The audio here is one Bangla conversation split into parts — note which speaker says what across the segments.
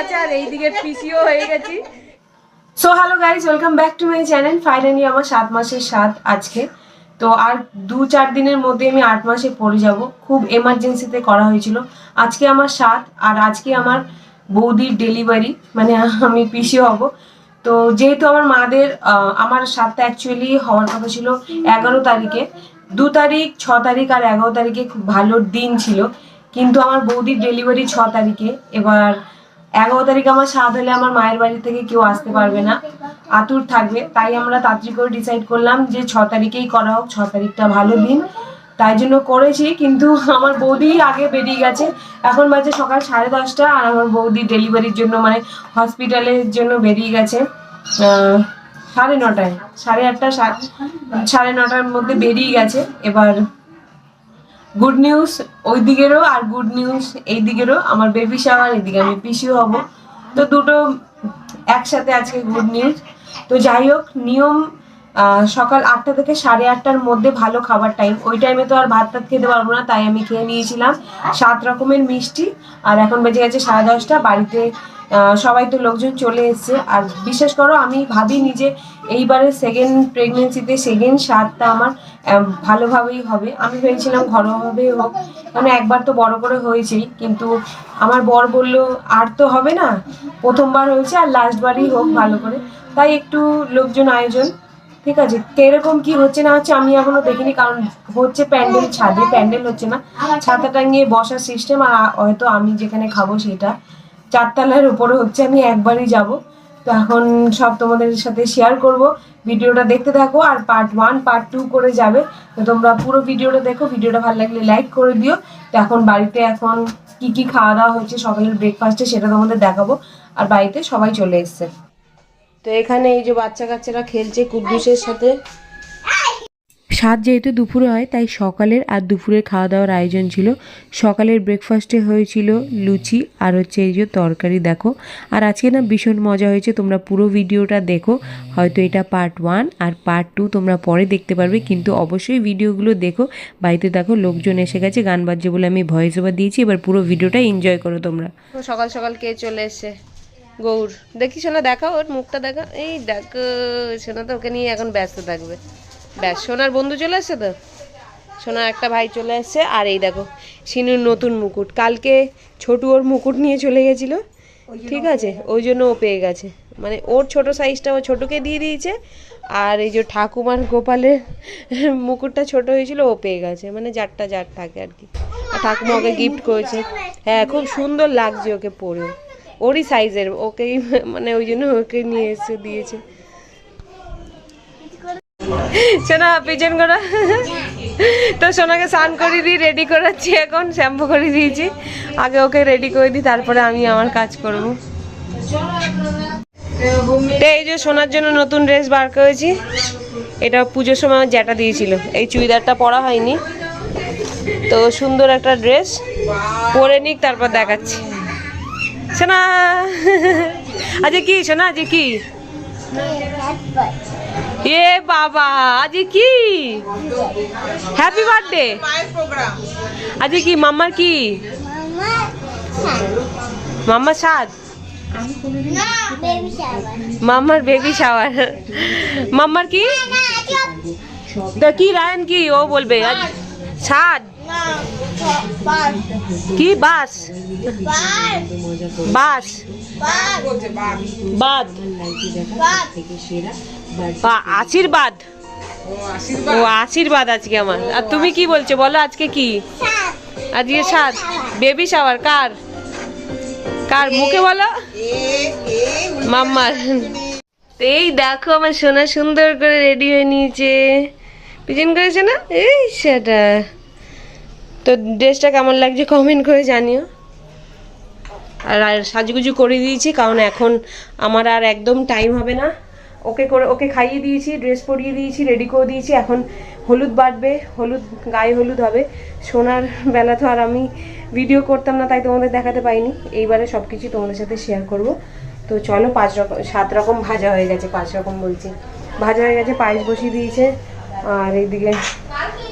Speaker 1: গেছে আর এইদিকে পিসিও হয়ে গেছি। So hello guys welcome back to my channel finally আমার সাত মাসের সাত আজকে। তো আর দু চার দিনের মধ্যে আমি আট মাসে পড়ে যাব। খুব এমার্জেন্সিতে করা হয়েছিল। আজকে আমার সাত আর আজকে আমার বৌদির ডেলিভারি মানে আমি পিসি হব। তো যেহেতু আমার মাদের আমার সাতটা অ্যাকচুয়ালি হওয়ার কথা ছিল এগারো তারিখে। দু তারিখ, ছ তারিখ আর এগারো তারিখে খুব ভালো দিন ছিল। কিন্তু আমার বৌদির ডেলিভারি ছ তারিখে। এবার এগারো তারিখ আমার সাত হলে আমার মায়ের বাড়ি থেকে কেউ আসতে পারবে না। আতুর থাকবে। তাই আমরা তাড়াতাড়ি করে ডিসাইড করলাম যে ছ তারিখেই করা হোক, ছ তারিখটা ভালো দিন। তাই জন্য করেছি, কিন্তু আমার বৌদি আগে বেরিয়ে গেছে। এখন বাজে সকাল সাড়ে দশটা আর আমার বৌদি ডেলিভারির জন্য মানে হসপিটালের জন্য বেরিয়ে গেছে। সাড়ে নটায়, সাড়ে আটটা সাড়ে নটার মধ্যে বেরিয়ে গেছে। এবার গুড নিউজ ওই দিকেরও আর গুড নিউজ এই দিকেরও। আমার বেবি শাওয়ার এদিকে আমি পিসিও হব। তো দুটো একসাথে আজকে গুড নিউজ তো যাই হোক, নিয়ম সকাল আটটা থেকে সাড়ে আটটার মধ্যে ভালো খাবার টাইম ওই টাইমে তো আর ভাত টাত খেতে পারব না, তাই আমি খেয়ে নিয়েছিলাম। সাত রকমের মিষ্টি, আর এখন বেজে গেছে সাড়ে দশটা। বাড়িতে সবাই তো লোকজন চলে এসছে। আর বিশেষ করো, আমি ভাবি নিজে, এইবারে সেকেন্ড প্রেগনেন্সিতে সেকেন্ড সাতটা আমার। ভালোভাবেই হবে। আমি ভেবেছিলাম ঘরোয়াভাবেই হোক। মানে একবার তো বড় করে হয়েছেই কিন্তু আমার বর বলল, আর তো হবে না। প্রথমবার হয়েছে আর লাস্টবারই হোক ভালো করে। তাই একটু লোকজন আয়োজন। ঠিক আছে? কীরকম কি হচ্ছে না হচ্ছে আমি এখনও দেখিনি, কারণ হচ্ছে প্যান্ডেল, ছাদে প্যান্ডেল হচ্ছে না। ছাতা টাঙিয়ে বসার সিস্টেম আর হয়তো আমি যেখানে খাব সেটা। চারতলার উপরে হচ্ছে আমি একবারই যাব। তো এখন সব তোমাদের সাথে শেয়ার করব। ভিডিওটা দেখতে থাকো আর পার্ট ওয়ান পার্ট টু করে যাবে। তো তোমরা পুরো ভিডিওটা দেখো, ভিডিওটা ভালো লাগলে লাইক করে দিও। তো এখন বাড়িতে এখন কি কি খাওয়া দাওয়া হচ্ছে, সকালের ব্রেকফাস্টে সেটা তোমাদের দেখাবো। আর বাড়িতে সবাই চলে এসছে। তো এখানে এই যে বাচ্চা কাচ্চারা খেলছে কুদ্দুসের সাথে।
Speaker 2: সাত যেহেতু দুপুরে হয়, তাই সকালের আর দুপুরের খাওয়া দাওয়ার আয়োজন ছিল। সকালের ব্রেকফাস্টে হয়েছিল লুচি আর হচ্ছে এই যে তরকারি, দেখো। আর আজকে না ভীষণ মজা হয়েছে, তোমরা পুরো ভিডিওটা দেখো। হয়তো এটা পার্ট ওয়ান আর পার্ট টু তোমরা পরে দেখতে পারবে, কিন্তু অবশ্যই ভিডিওগুলো দেখো। বাড়িতে দেখো, লোকজন এসে গেছে, গান বাজছে বলে আমি ভয়েস ওভার দিয়েছি, এবার পুরো ভিডিওটা এনজয় করো তোমরা।
Speaker 1: সকাল সকাল কে চলে এসছে? গৌর। দেখি সোনা দেখাও ওর মুখটা দেখা। এই দেখো সোনা তো, ওকে নিয়ে এখন ব্যস্ত থাকবে। ব্যাস সোনার বন্ধু চলে এসছে তো? সোনার একটা ভাই চলে এসছে আর এই দেখো সিনুর নতুন মুকুট। কালকে ছোটু ওর মুকুট নিয়ে চলে গেছিল ঠিক আছে? ওই জন্য ও পেয়ে গেছে। মানে ওর ছোট সাইজটা ও ছোটকে দিয়ে দিয়েছে আর এই যে ঠাকুমার গোপালের মুকুটটা ছোট হয়েছিল ও পেয়ে গেছে। মানে যারটা যার থাকে আর কি। আর ঠাকুমা ওকে গিফট করেছে। হ্যাঁ খুব সুন্দর লাগছে ওকে পরে। ওরই সাইজের ওকেই মানে ওই জন্য ওকে নিয়ে এসে দিয়েছে। সোনা পিছন করা। তো সোনাকে স্নান করে দিই রেডি করাচ্ছি এখন শ্যাম্পু করে দিয়েছি। আগে ওকে রেডি করে দিই, তারপরে আমি আমার কাজ করব। এই যে সোনার জন্য নতুন ড্রেস বার করেছি, এটা পুজোর সময় আমার জ্যাটা দিয়েছিল। এই চুড়িদারটা পরা হয়নি। তো সুন্দর একটা ড্রেস পরে নিক, তারপর দেখাচ্ছি। সোনা আজকে কি, সোনা আজকে কি? এ বাবা আজকে কি হ্যাপি বার্থডে আজকে কি মাম্মার কি মাম্মার সাদ মাম্মার বেবি শাওয়ার মাম্মার কি তো কি রায়ন কি ও বলবে আজ সাদ কি বাস বাস বাদ আশীর্বাদ। ও আশীর্বাদ আজকে আমার। আর তুমি কি বলছো? বলো আজকে কি? আজকে সাত। বেবি শাওয়ার, কার? কার? মুখে বলো। মাম্মার। এই দেখো আমার সোনা সুন্দর করে রেডি হয়ে নিয়েছে। পিছন করেছে না? এই সেটা। তো ড্রেসটা কেমন লাগছে কমেন্ট করে জানিও। আর সাজুগুজু করে দিয়েছি, কারণ এখন আমার আর একদম টাইম হবে না। ওকে করে, ওকে খাইয়ে দিয়েছি ড্রেস পরিয়ে দিয়েছি রেডি করে দিয়েছি। এখন হলুদ বাটবে, হলুদ, গায়ে হলুদ হবে। সোনার বেলা তো আর আমি ভিডিও করতাম না, তাই তোমাদের দেখাতে পাইনি। এইবারে সব কিছু তোমাদের সাথে শেয়ার করব। তো চলো, পাঁচ রকম, সাত রকম ভাজা হয়ে গেছে, পাঁচ রকম বলছি। ভাজা হয়ে গেছে, পায়েস বসিয়ে দিয়েছে। আর এইদিকে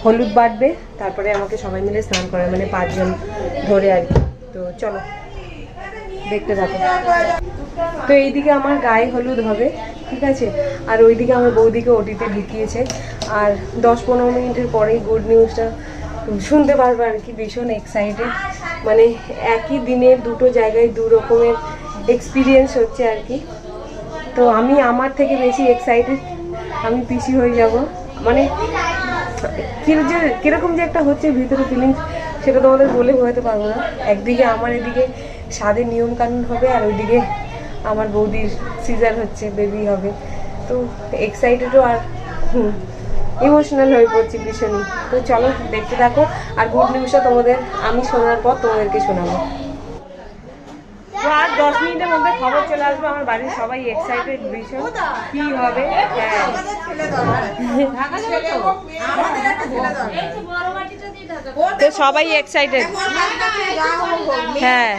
Speaker 1: হলুদ বাটবে, তারপরে আমাকে সবাই মিলে স্নান করে মানে পাঁচজন ধরে আর কি। তো চলো, দেখতে থাকো। তো এইদিকে আমার গায়ে হলুদ হবে, ঠিক আছে? আর ওইদিকে আমার বৌদিকে ওটিতে ঢুকিয়েছে। আর দশ পনেরো মিনিটের পরেই গুড নিউজটা শুনতে পারবে আর কি, ভীষণ এক্সাইটেড মানে একই দিনে দুটো জায়গায় দু রকমের এক্সপিরিয়েন্স হচ্ছে আর কি। তো আমি আমার থেকে বেশি এক্সাইটেড আমি পিসি হয়ে যাব। মানে যে, কীরকম যে একটা হচ্ছে ভিতরে ফিলিংস সেটা তোমাদের বলে বোঝাতে পারব না। একদিকে আমার এদিকে স্বাদের নিয়মকানুন হবে আর ওইদিকে আমার বৌদির সিজার হচ্ছে বেবি হবে। তো এক্সাইটেডও আর ইমোশনাল হয়ে পড়ছি ভীষণই। তো চলো, দেখতে থাকো। আর গুড নিউজটা তোমাদের, আমি শোনার পর তোমাদেরকে শোনাবো। আর দশ মিনিটের মধ্যে খবর চলে আসবে, আমার বাড়ির সবাই এক্সাইটেড ভীষণ। কি হবে? হ্যাঁ। তো সবাই এক্সাইটেড হ্যাঁ।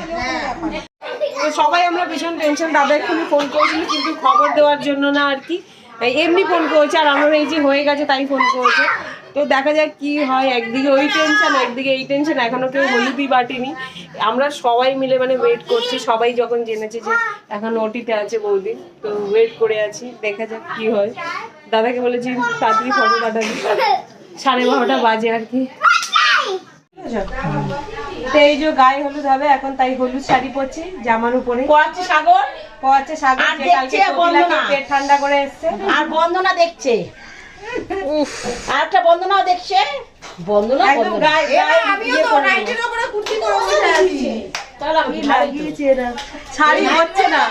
Speaker 1: সবাই আমরা ভীষণ টেনশন দাদা এক্ষুনি ফোন করেছিল কিন্তু খবর দেওয়ার জন্য না আর কি। এমনি ফোন করেছে, আর আমার এই যে হয়ে গেছে, তাই ফোন করেছে। তো দেখা যাক কি হয়, একদিকে ওই টেনশন একদিকে এই টেনশন এখনও কেউ হলুদই বাটিনি। আমরা সবাই মিলে মানে ওয়েট করছি, সবাই যখন জেনেছে যে এখন ওটিতে আছে বৌদি, তো ওয়েট করে আছি, দেখা যাক কি হয়। দাদাকে বলেছি, তাড়াতাড়ি ফটো পাঠাবি। সাড়ে বারোটা বাজে আর কি। তো এই যে গায়ে হলুদ হবে এখন তাই হলুদ শাড়ি পরছি জামার উপরে।
Speaker 3: কোয়াচ্ছে সাগর?
Speaker 1: পোয়াচ্ছে সাগর
Speaker 3: আর
Speaker 1: যে
Speaker 3: দেখছে
Speaker 1: কোকিলাকে
Speaker 3: বন্দনা।
Speaker 1: পেট ঠান্ডা করে এসছে।
Speaker 3: আর বন্দনা দেখছে। আর একটা বন্দনাও দেখছে। বন্দনা বন্দনা।
Speaker 1: ইয়ে? শাড়ি হচ্ছে না।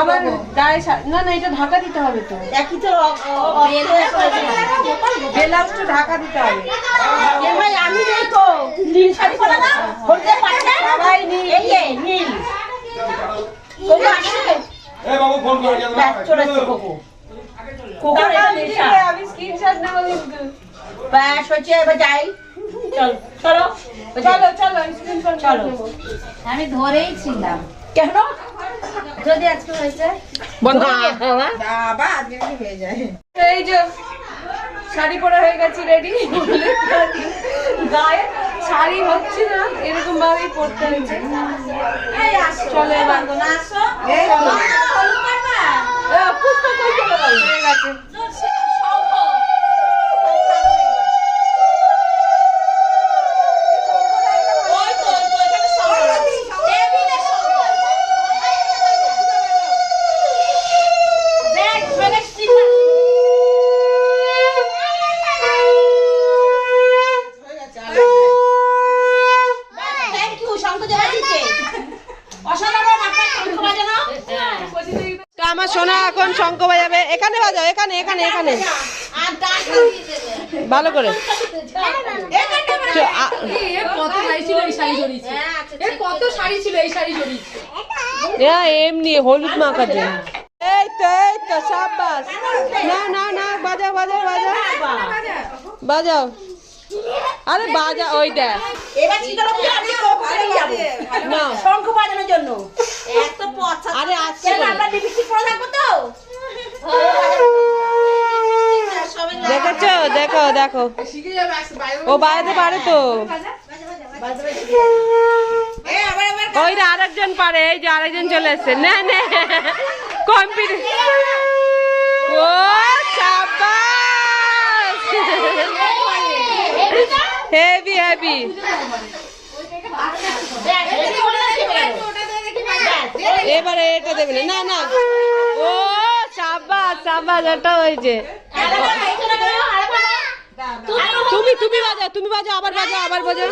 Speaker 1: আবার গায়ে না না এটা ঢাকা দিতে হবে তো।
Speaker 3: একই তো
Speaker 1: ব্লাউজটা ঢাকা দিতে হবে।
Speaker 3: ভাই আমি নেই তো। নীল শাড়ি পরা না? হলদে
Speaker 1: সবাই নীল।
Speaker 3: এই যে নীল। কোকো আসছে
Speaker 4: এ বাবু ফোন করে
Speaker 3: চলে কোকো কোকো
Speaker 1: আমি স্ক্রিনশট নেব কিন্তু।
Speaker 3: ব্যাস হচ্ছে এবার যাই। চল চলো।
Speaker 1: চলো চলো স্ক্রিনশট
Speaker 3: চলো।
Speaker 5: আমি ধরেই ছিলাম।
Speaker 3: কেন?
Speaker 5: যদি আজকে হয়েছে
Speaker 3: বন্ধ।
Speaker 1: তো এই যে শাড়ি পরা হয়ে গেছি রেডি গায়ে শাড়ি হচ্ছে না এরকম ভাবেই পরতে হচ্ছে। চলো এবার। এই চলো। এ, পুষ্পা কই চলে হয়ে গেছে।
Speaker 3: থ্যাংক ইউ শঙ্খ দেওয়া দিচ্ছে অসাধারণ আপনার শঙ্খ বাজানো
Speaker 1: তো আমার সোনা এখন শঙ্খ বাজাবে এখানে বাজাও এখানে এখানে এখানে
Speaker 3: আর ডান্স দিয়ে দেবে
Speaker 1: ভালো করে চ- আ-
Speaker 5: কত শাড়ি ছিল এই শাড়ি জড়িয়েছে এর কত শাড়ি ছিল এই শাড়ি জড়িয়েছে।
Speaker 1: এ, এমনি হলুদ মাখাতে এই তো এই তো সাবাস না না না বাজাও বাজাও বাজাও। বাজাও। আরে বাজা ওই দেখ।
Speaker 3: এবার চিটার উপরে আমি কোপালেই যাব।
Speaker 1: না।
Speaker 3: শঙ্খ বাজানোর জন্য। এত
Speaker 1: আরে আসছে
Speaker 3: আমরা লিপস্টিক পরে থাকব তো?
Speaker 1: দেখেছ দেখো দেখো। ও বাজাতে পারে তো। ওই যে আরেকজন পারে, এই যে আরেকজন চলে এসছে। না, নে। ও সাবাস হেভি হেভি। এবারে এটা দেবে না না না। ও সাবাস সাবাস এটা হয়েছে তুমি তুমি বাজাও তুমি বাজাও আবার বাজাও আবার বাজাও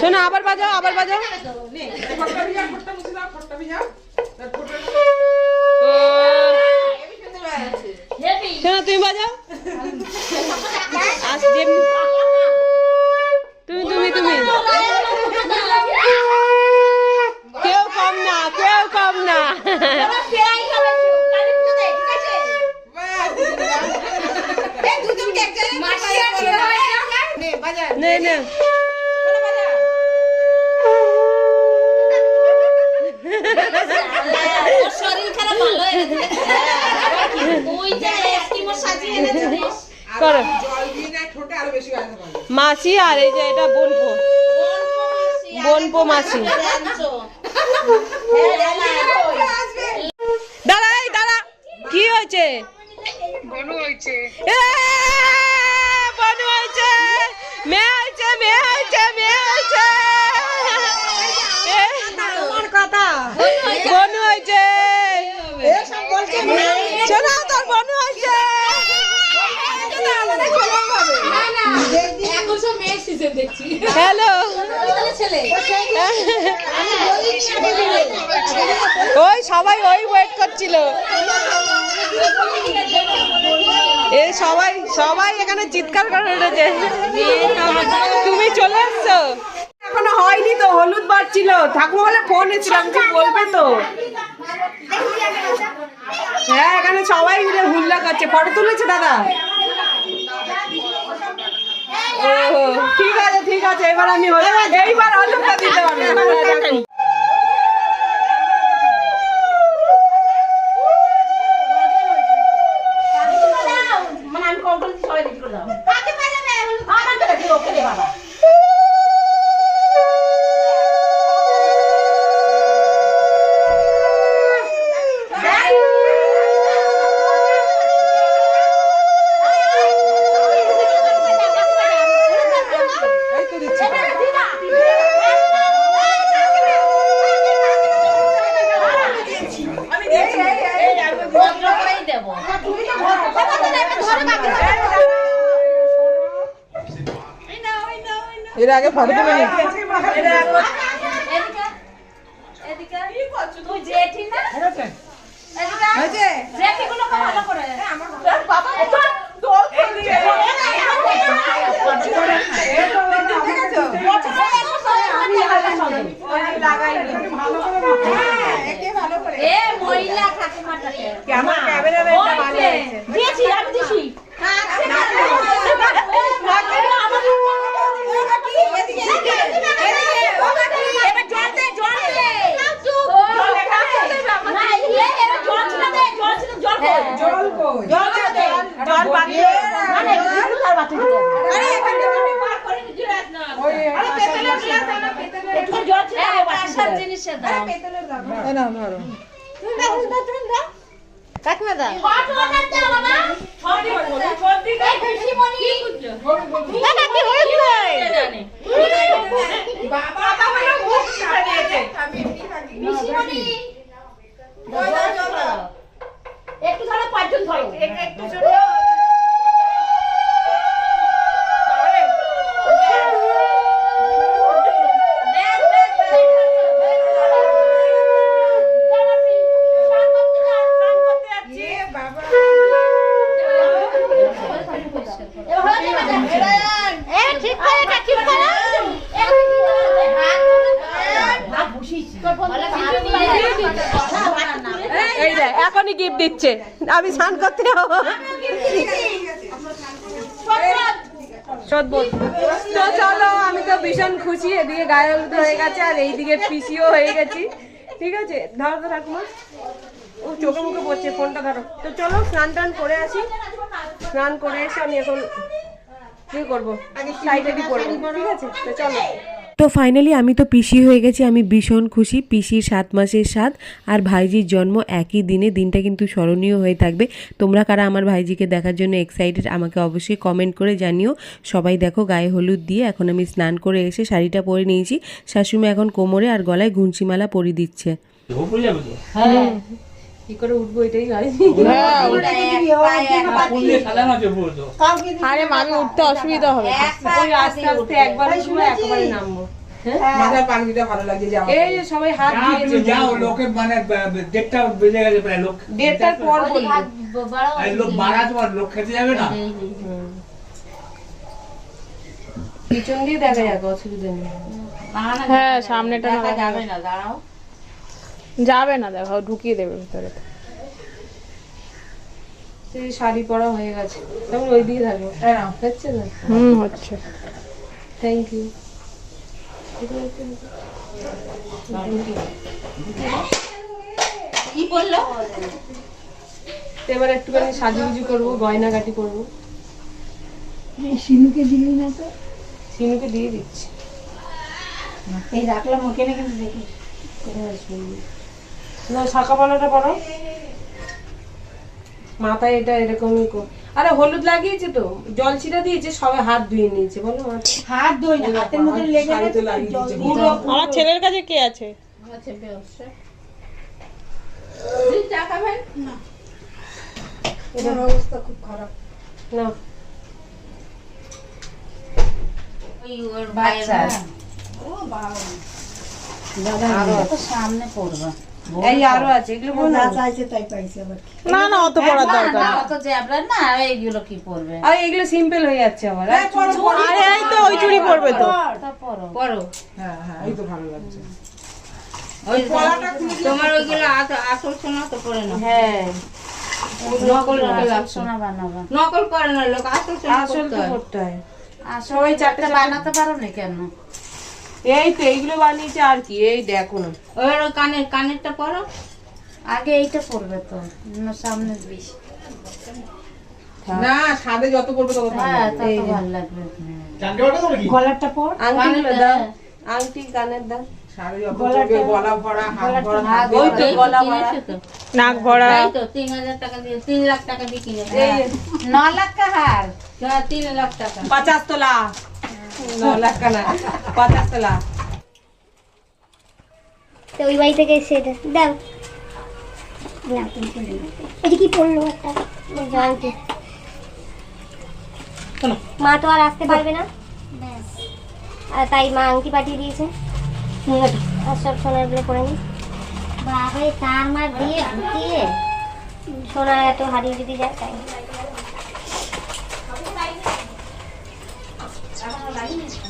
Speaker 1: শোনো, আবার বাজাও আবার বাজাও শোনো, তুমি বাজাও তুমি তুমি তুমি। কেউ কম না, কেউ কম না নে নে
Speaker 3: শরীর খারাপ ভালো হয়ে গেছে তুই যে এস্কিমো সাজিয়ে
Speaker 1: করো। মাসি আর এই যে এটা বোনপো। বোনপো মাসি। দাঁড়া এই দাঁড়া। কি হয়েছে? বনু হয়েছে। বনু হয়েছে। মেয়ে হয়েছে মেয়ে হয়েছে বনু হয়েছে হ্যালো। ওই সবাই ওই ওয়েট করছিল। এ সবাই সবাই এখানে চিৎকার করে উঠেছে। তুমি চলে এসছো। এখনও হয়নি তো হলুদ বাড়ছিল ঠাকুমা বলে ফোন এসেছিলাম কি বলবে তো? হ্যাঁ এখানে সবাই মিলে হুল্লা করছে। ফটো তুলেছে দাদা? ও ঠিক আছে ঠিক আছে এবার আমি হলুদ এর আগে ফটো তুলে নি
Speaker 3: তুই জেঠি না এদিকে জেঠি গুলো ভালো করে বাবা দোল এ মহিলা ঠাকুমাটাকে
Speaker 1: আমার ক্যামেরাম্যানটা ভালো হয়েছে
Speaker 3: দিয়েছি আমি দিছি জিনিসের দাম কাকিমা দা। একটু ধরো পাঁচজন ধরো। একটু
Speaker 1: গিফট দিচ্ছে। আমি স্নান করতে তো চলো আমি তো ভীষণ খুশি এদিকে গায়ে হলুদ হয়ে গেছে আর এইদিকে পিসিও হয়ে গেছি। ঠিক আছে? ধরো তো ঠাকুমা। ও চোখে মুখে পড়ছে ফোনটা ধরো। তো চলো স্নান টান করে আসি। স্নান করে এসে আমি এখন কি করব? সাইডে করব ঠিক আছে? তো চলো।
Speaker 2: তো ফাইনালি আমি তো পিসি হয়ে গেছি আমি ভীষণ খুশি। পিসির সাত মাসের সাত আর ভাইজির জন্ম একই দিনে দিনটা কিন্তু স্মরণীয় হয়ে থাকবে। তোমরা কারা আমার ভাইজিকে দেখার জন্য এক্সাইটেড আমাকে অবশ্যই কমেন্ট করে জানিও। সবাই দেখো গায়ে হলুদ দিয়ে এখন আমি স্নান করে এসে শাড়িটা পরে নিয়েছি। শাশুড়ি এখন কোমরে আর গলায় ঘুঞ্চিমালা পরিয়ে দিচ্ছে।
Speaker 4: যাবে তো
Speaker 1: কি করে উঠবো এটাই হয়
Speaker 4: পুরলে সাজানো আছে উপরে তো
Speaker 1: আরে মামি উঠতে অসুবিধা হবে। আস্তে আস্তে একবার উঠবো একবারে নামবো।
Speaker 6: মাথার পালকিটা ভালো লাগছে যে
Speaker 1: এই যে সবাই হাত
Speaker 4: না, তুমি
Speaker 1: দিয়েছে
Speaker 4: যাও লোকে মানে ব- ব- দেড়টা বেজে গেছে প্রায় লোক
Speaker 1: দেড়টার পর
Speaker 4: লোক বাড়া তোমার লোক খেতে যাবে না?
Speaker 1: পিছন দিয়ে দেখা যাক অসুবিধা নেই।
Speaker 7: হ্যাঁ সামনেটা না।
Speaker 3: যাবে না দাঁড়াও।
Speaker 7: যাবে না দেখো ঢুকিয়ে দেবে ভিতরে।
Speaker 1: সেই শাড়ি পরা হয়ে গেছে। তখন ওই দিকে থাকব। হচ্ছে না
Speaker 7: হুম হচ্ছে।
Speaker 1: থ্যাংক ইউ
Speaker 3: কি বলল?
Speaker 1: এবার একটুখানি সাজুগুজু করব গয়নাগাটি করব। সিনুকে দিয়ে দিচ্ছি।
Speaker 3: এই রাখলাম ওখানে কিন্তু দেখি।
Speaker 1: না শাখা পালাটা পরো মাথায় এটা এরকমই কর। আরে হলুদ লাগিয়েছে তো জল ছিটা দিয়েছে সবাই হাত ধুয়ে নিয়েছে বলো
Speaker 3: হাত ধুই না হাতের মধ্যে লেগে
Speaker 7: আমার ছেলের কাছে কে আছে?
Speaker 5: চা খাবেন
Speaker 3: আমার অবস্থা খুব খারাপ।
Speaker 1: না।
Speaker 3: সামনে পড়বা।
Speaker 1: এই আরও আছে এগুলো
Speaker 3: চাইছে তাই পাইছে আবার।
Speaker 7: না না অত পড়ার দরকার নেই।
Speaker 3: অত জ্যাবরা না এইগুলো কি পড়বে
Speaker 1: আর এগুলো সিম্পল হয়ে যাচ্ছে আবার। আর
Speaker 7: আরে এই তো ওই চুড়ি পরবে তো।
Speaker 3: পড়ো
Speaker 6: হ্যাঁ হ্যাঁ এই তো ভালো লাগছে।
Speaker 3: ওই তোমার ওইগুলো আসল সোনা তো পড়ে না
Speaker 1: হ্যাঁ।
Speaker 3: নকল সোনা বানাবা। নকল করে না লোক আসল সোনা
Speaker 1: আসল তো
Speaker 3: হয়।
Speaker 1: করতে হয়।
Speaker 3: সবাই চারটে বানাতে পারো না কেন?
Speaker 1: এই তো এইগুলো বানিয়েছে আর কি এই দেখো না।
Speaker 3: ওই কানের কানেরটা পরো। আগে এইটা পড়বে তো সামনে বিষ
Speaker 6: না সাদে যত পড়বে তত ভালো
Speaker 3: হ্যাঁ লাগবে।
Speaker 1: গলারটা পর। আংটিগুলো দাও। আংটি কানের দাও।
Speaker 7: নাক ভরা।
Speaker 3: তিন হাজার টাকা দিয়ে তিন লাখ টাকা দিয়ে কিনেছে। ন লাখ হার? হ্যাঁ, তিন লাখ টাকা
Speaker 1: পঞ্চাশ তোলা। কানা পঞ্চাশ তোলা
Speaker 8: তো ওই বাড়ি থেকে এসে এটা দাও। না, তুমি পরলে না। এটা কি পড়ল একটা? জানতে। মা তো আর আসতে পারবে না? আর তাই মা আংটি পাঠিয়ে দিয়েছে। আর সব সোনার বলে পড়ে নি। বাবা তার মা দিয়ে সোনা এত হারিয়ে যদি যায় তাই।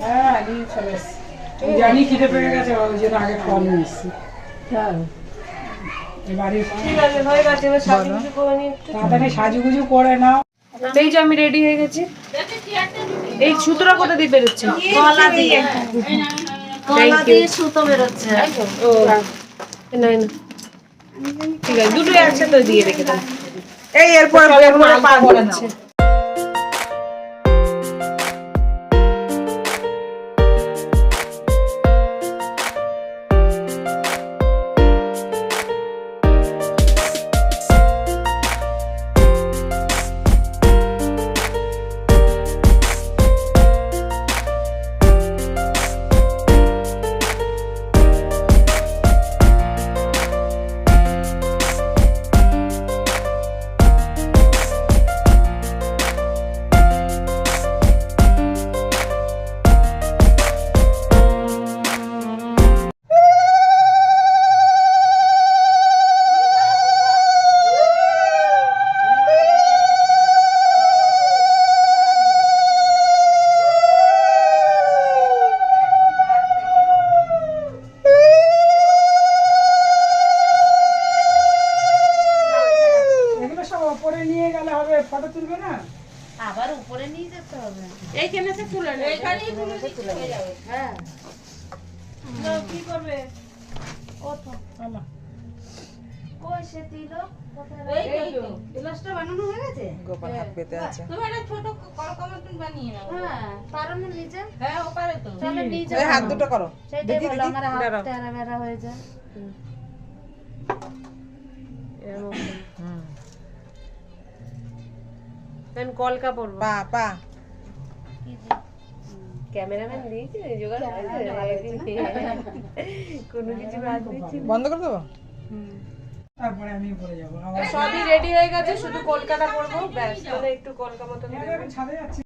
Speaker 8: হ্যাঁ।
Speaker 6: জানি খিদে পেয়ে গেছে ওই জন্য আগে খাওয়া নিয়ে এসছি
Speaker 1: হয়ে
Speaker 6: তাড়াতাড়ি সাজুগুজু করে নাও
Speaker 1: এই যে আমি রেডি হয়ে গেছি। এই সুতোটা কোথা দিয়ে বেরোচ্ছে?
Speaker 3: গলা দিয়ে। গলা দিয়ে সুতো বেরোচ্ছে।
Speaker 1: ও না না। ঠিক আছে দুটো একসাথে দিয়ে রেখে দাও।
Speaker 6: এই এরপর এরপরে পা
Speaker 3: গ্লাসটা বানানো হয়ে গেছে?
Speaker 6: গোপাল হাত পেতে আছে।
Speaker 3: তুমি একটা ছোট কলকা মতন বানিয়ে নাও। হ্যাঁ পারো না নিজে? হ্যাঁ ও পারে তো। তাহলে নিজে
Speaker 6: এই হাত দুটো করো।
Speaker 3: আমার হাত টেরা বেরা হয়ে যায়।
Speaker 1: দেন কলকা পরবো
Speaker 6: পা পা
Speaker 1: ক্যামেরাম্যান দিয়েছে জোগাড়? কোনো কিছু বাদ দিচ্ছি। না।
Speaker 6: বন্ধ করে দেবো? তারপরে আমি বলে যাব।
Speaker 1: সবই রেডি হয়ে গেছে শুধু কলকাতা পরবো ব্যাস তাহলে একটু কলকাতা মতো
Speaker 6: ছাদে যাচ্ছি।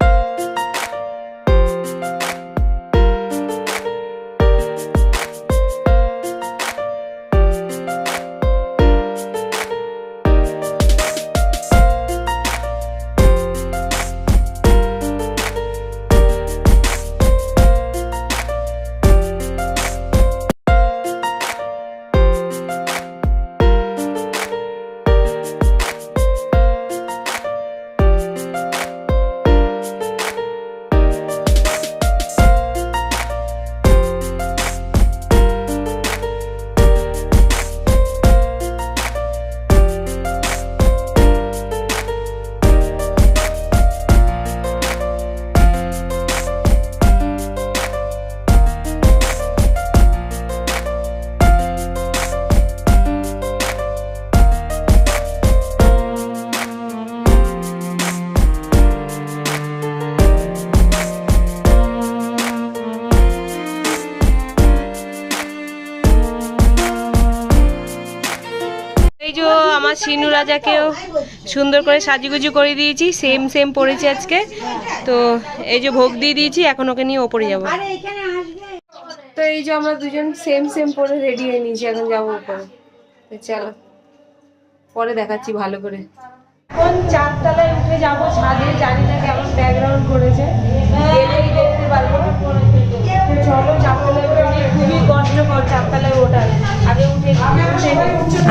Speaker 1: সিনু রাজাকেও সুন্দর করে সাজুগুজু করে দিয়েছি। সেম সেম পড়েছে আজকে। তো এই যে ভোগ দিয়ে দিয়েছি এখন ওকে নিয়ে ওপরে যাব। তো এই যে আমরা দুজন সেম সেম পরে রেডি হয়ে নিয়েছি এখন যাব ওপরে চলো পরে দেখাচ্ছি ভালো করে। এখন চারতলায় উঠে যাব ছাদে জানি না কেমন ব্যাকগ্রাউন্ড করেছে।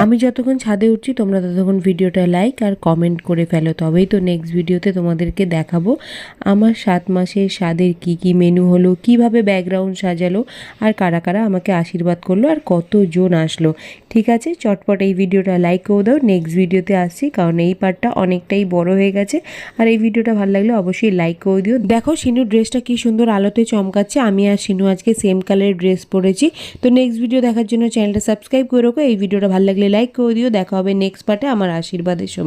Speaker 2: আমি যতক্ষণ ছাদে উঠছি, তোমরা ততক্ষণ ভিডিওটা লাইক আর কমেন্ট করে ফেলো। তবেই তো নেক্সট ভিডিওতে তোমাদেরকে দেখাবো আমার সাত মাসের স্বাদের কি কি মেনু হলো, কীভাবে ব্যাকগ্রাউন্ড সাজালো, আর কারা কারা আমাকে আশীর্বাদ করল, আর কতজন আসলো। ঠিক আছে, চটপট এই ভিডিওটা লাইক করে দাও। নেক্সট ভিডিওতে আসছি, কারণ এই পার্টটা অনেকটাই বড় হয়ে গেছে। আর এই ভিডিওটা ভালো লাগলে অবশ্যই লাইক করে দিও। দেখো সিনুর ড্রেসটা কি সুন্দর আলোতে চমকাচ্ছে। আমি আর সিনু আজকে সেম কালারের ড্রেস পরেছি। তো নেক্সট ভিডিও দেখার জন্য চ্যানেলটা সাবস্ক্রাইব করে রাখো। এই ভিডিওটা ভালো লাগলে লাইক করে দিও দেখা হবে নেক্সট পার্টে আমার আশীর্বাদের সময়।